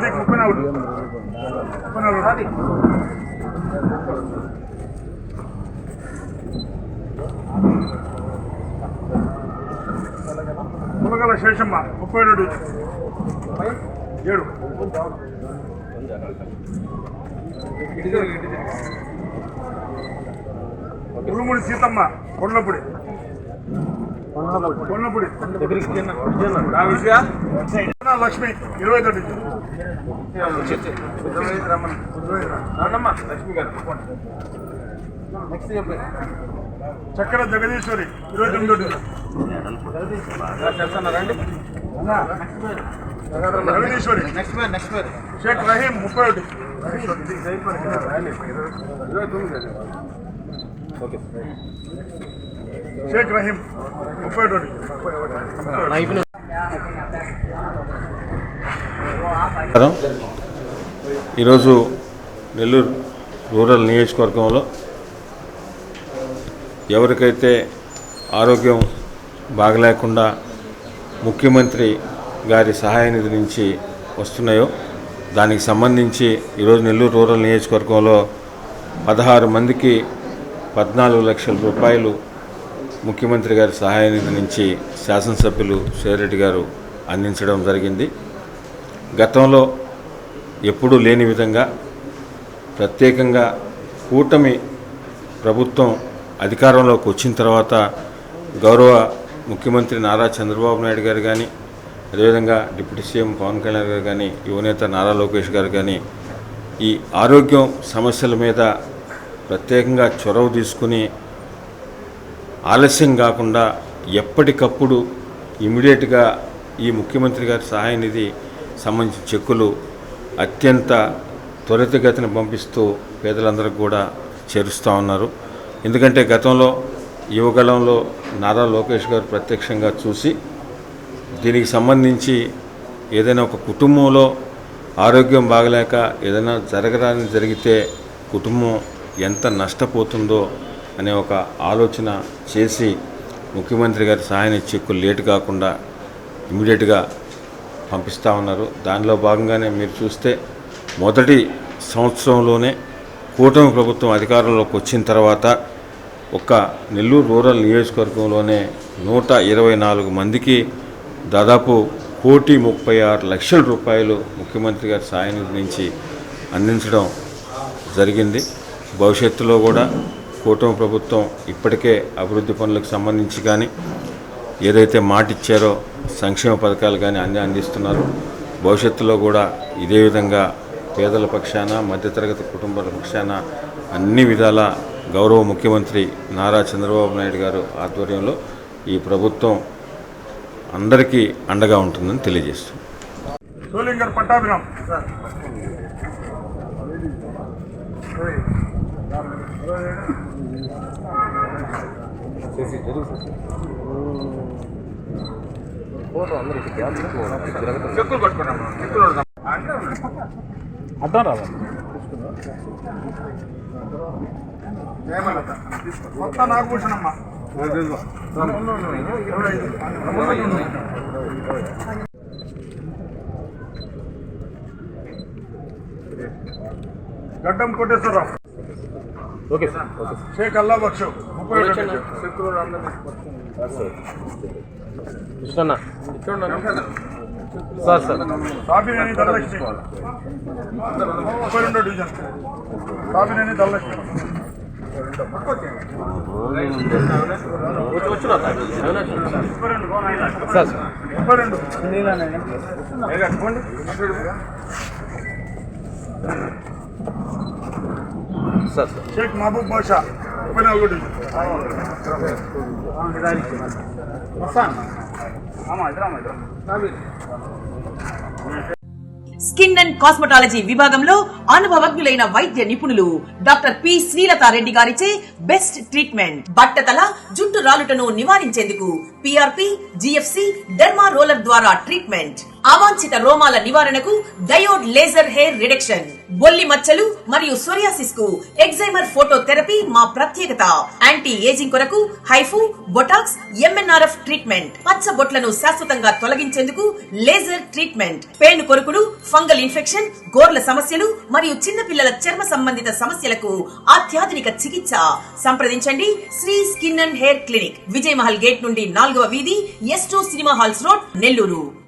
సాదిక్ ముప్పై నాలుగు ముప్పై నాలుగు సాదిక్ ములగల శేషమ్మ ముప్పై రెండు ఏడు. ఉరుముడి సీతమ్మ కొండపుడి కొండపుడి. లక్ష్మి ఇరవై తొమ్మిది చక్కెర జగదీశ్వరి ఇరవై తొమ్మిది Jagadeeswari next man next man Shaik Rahim ముప్పై ఒకటి షేక్ రహీం ముప్పై ఒకటి ఈరోజు నెల్లూరు రూరల్ నియోజకవర్గంలో ఎవరికైతే ఆరోగ్యం బాగలేకుండా ముఖ్యమంత్రి గారి సహాయ నిధి నుంచి వస్తున్నాయో దానికి సంబంధించి ఈరోజు నెల్లూరు రూరల్ నియోజకవర్గంలో పదహారు మందికి పద్నాలుగు లక్షల రూపాయలు ముఖ్యమంత్రి గారి సహాయ నుంచి శాసనసభ్యులు శేరెడ్డి గారు అందించడం జరిగింది. గతంలో ఎప్పుడూ లేని విధంగా ప్రత్యేకంగా కూటమి ప్రభుత్వం అధికారంలోకి వచ్చిన తర్వాత గౌరవ ముఖ్యమంత్రి నారా చంద్రబాబు నాయుడు గారు కానీ అదేవిధంగా డిప్యూటీ సీఎం పవన్ కళ్యాణ్ గారు కానీ యువనేత నారా లోకేష్ గారు కానీ ఈ ఆరోగ్యం సమస్యల మీద ప్రత్యేకంగా చొరవ తీసుకుని ఆలస్యం కాకుండా ఎప్పటికప్పుడు ఇమీడియట్గా ఈ ముఖ్యమంత్రి గారి సహాయ నిధి సంబంధించిన చెక్కులు అత్యంత త్వరితగతిన పంపిస్తూ పేదలందరికీ కూడా చేరుస్తూ ఉన్నారు. ఎందుకంటే గతంలో యువగలంలో నారా లోకేష్ గారు ప్రత్యక్షంగా చూసి దీనికి సంబంధించి ఏదైనా ఒక కుటుంబంలో ఆరోగ్యం బాగలేక ఏదైనా జరగరాని జరిగితే కుటుంబం ఎంత నష్టపోతుందో అనే ఒక ఆలోచన చేసి ముఖ్యమంత్రి గారి సహాయం చెక్కు లేటు కాకుండా ఇమీడియట్గా పంపిస్తూ ఉన్నారు. దానిలో భాగంగానే మీరు చూస్తే మొదటి సంవత్సరంలోనే కూటమి ప్రభుత్వం అధికారంలోకి వచ్చిన తర్వాత ఒక్క నెల్లూరు రూరల్ నియోజకవర్గంలోనే నూట ఇరవై నాలుగు మందికి దాదాపు కోటి ముప్పై ఆరు లక్షల రూపాయలు ముఖ్యమంత్రి గారి సాయం నుంచి అందించడం జరిగింది. భవిష్యత్తులో కూడా కూటమి ప్రభుత్వం ఇప్పటికే అభివృద్ధి పనులకు సంబంధించి కానీ ఏదైతే మాట ఇచ్చారో సంక్షేమ పథకాలు కానీ అన్నీ అందిస్తున్నారు. భవిష్యత్తులో కూడా ఇదే విధంగా పేదల పక్షాన మధ్యతరగతి కుటుంబాల పక్షాన అన్ని విధాల గౌరవ ముఖ్యమంత్రి నారా చంద్రబాబు నాయుడు గారు ఆధ్వర్యంలో ఈ ప్రభుత్వం అందరికీ అండగా ఉంటుందని తెలియజేస్తుంది. పట్టాభిరామ్. పట్టుకున్నాం చెక్కులు అడ్డం రాదా Kotha Nagabhushanamma. Gaddam Koteswararao okay sir. Okay Shaik Alla Bakshu. ముప్పై కృష్ణన్న. Sir sir. సాబినేని ధనలక్ష్మి ముప్పై రెండో division. Sabineni Dhanalakshmi sir sir? ముప్పై రెండు. Sir sir Shaik Mahaboob Basha. ముప్పై నాలుగో డివిజన్ స్కిన్ అండ్ కాస్మెటాలజీ విభాగంలో అనుభవజ్ఞులైన వైద్య నిపుణులు డాక్టర్ పి శ్రీలతారెడ్డి గారిచే బెస్ట్ ట్రీట్మెంట్. బట్టతల జుట్టు రాలుటను నివారించేందుకు పిఆర్పి జిఎఫ్సి డెర్మా రోలర్ ద్వారా ట్రీట్మెంట్. అవాంఛిత రోమాల నివారణకు డయోడ్ లేజర్ హెయిర్ రిడక్షన్ బొల్లి మచ్చలు మరియు సోరియాసిస్కు ఎగ్జైమర్ ఫోటో థెరపీ మా ప్రత్యేకత. యాంటీ ఏజింగ్ కొరకు హైఫు బొటాక్స్ ఎంఎన్ఆర్ఎఫ్ ట్రీట్మెంట్. పచ్చ బొట్లను శాశ్వతంగా తొలగించేందుకు లేజర్ ట్రీట్మెంట్. పేను కొరుకుడు ఫంగల్ ఇన్ఫెక్షన్ గోర్ల సమస్యలు మరియు చిన్న పిల్లల చర్మ సంబంధిత సమస్యలకు అత్యాధునిక చికిత్స. సంప్రదించండి Sri skin and hair clinic Vijay Mahal gate నుండి నాలుగవ వీధి ఎస్టో సినిమా హాల్స్ రోడ్ నెల్లూరు.